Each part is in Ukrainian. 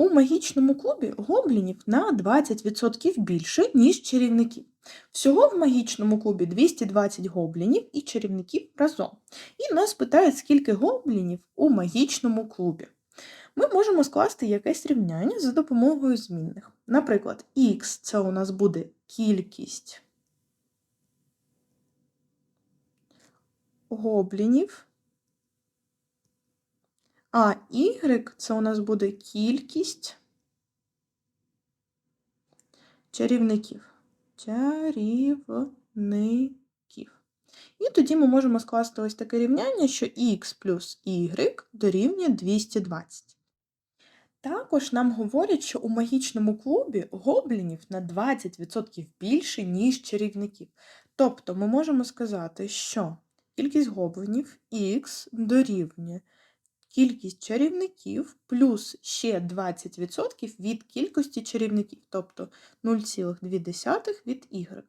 У магічному клубі гоблінів на 20% більше, ніж чарівників. Всього в магічному клубі 220 гоблінів і чарівників разом. І нас питають, скільки гоблінів у магічному клубі. Ми можемо скласти якесь рівняння за допомогою змінних. Наприклад, х це у нас буде кількість гоблінів. А y це у нас буде кількість чарівників. Чарівників. І тоді ми можемо скласти ось таке рівняння, що х плюс y дорівнює 220. Також нам говорять, що у магічному клубі гоблінів на 20% більше, ніж чарівників. Тобто ми можемо сказати, що кількість гоблінів х дорівнює кількість чарівників плюс ще 20% від кількості чарівників, тобто 0,2 від y.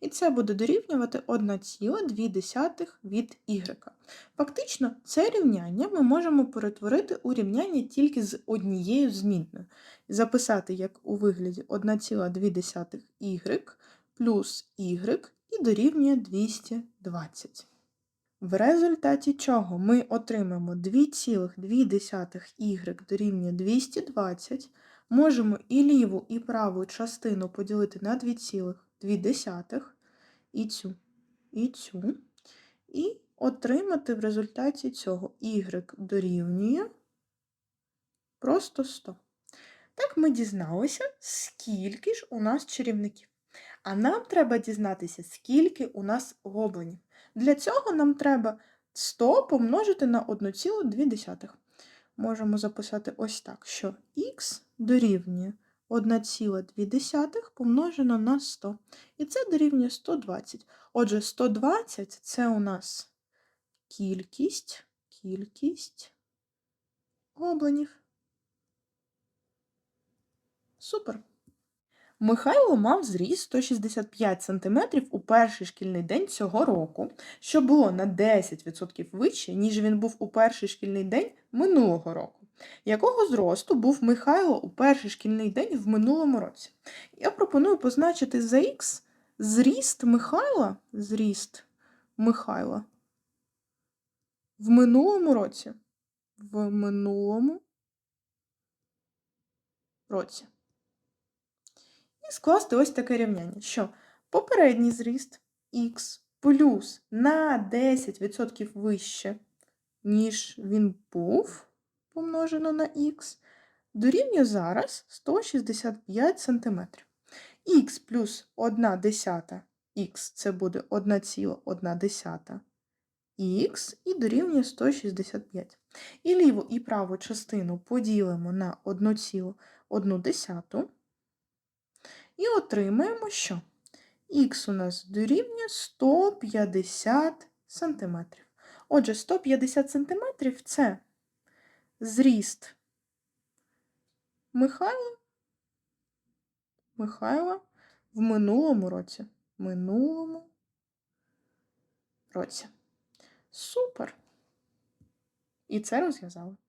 І це буде дорівнювати 1,2 від y. Фактично, це рівняння ми можемо перетворити у рівняння тільки з однією змінною. Записати як у вигляді 1,2 y плюс y і дорівнює 220. В результаті чого ми отримаємо 2,2 y дорівнює 220, можемо і ліву, і праву частину поділити на 2,2, і цю, і цю, і отримати в результаті цього y дорівнює просто 100. Так ми дізналися, скільки ж у нас чарівників. А нам треба дізнатися, скільки у нас гоблинів. Для цього нам треба 100 помножити на 1,2. Можемо записати ось так, що х дорівнює 1,2 помножено на 100. І це дорівнює 120. Отже, 120 це у нас кількість, кількість гоблинів. Супер! Михайло мав зріст 165 см у перший шкільний день цього року, що було на 10% вище, ніж він був у перший шкільний день минулого року. Якого зросту був Михайло у перший шкільний день в минулому році? Я пропоную позначити за х зріст Михайла, зріст Михайла в минулому році. В минулому році скласти ось таке рівняння, що попередній зріст х плюс на 10% вище, ніж він був, помножено на х, дорівнює зараз 165 см. х плюс 1 десята х це буде 1,1 х і дорівнює 165. І ліву і праву частину поділимо на 1,1 і отримаємо, що х у нас дорівнює 150 см. Отже, 150 см це зріст Михайла, Михайла в минулому році. Минулому році. Супер! І це розв'язали.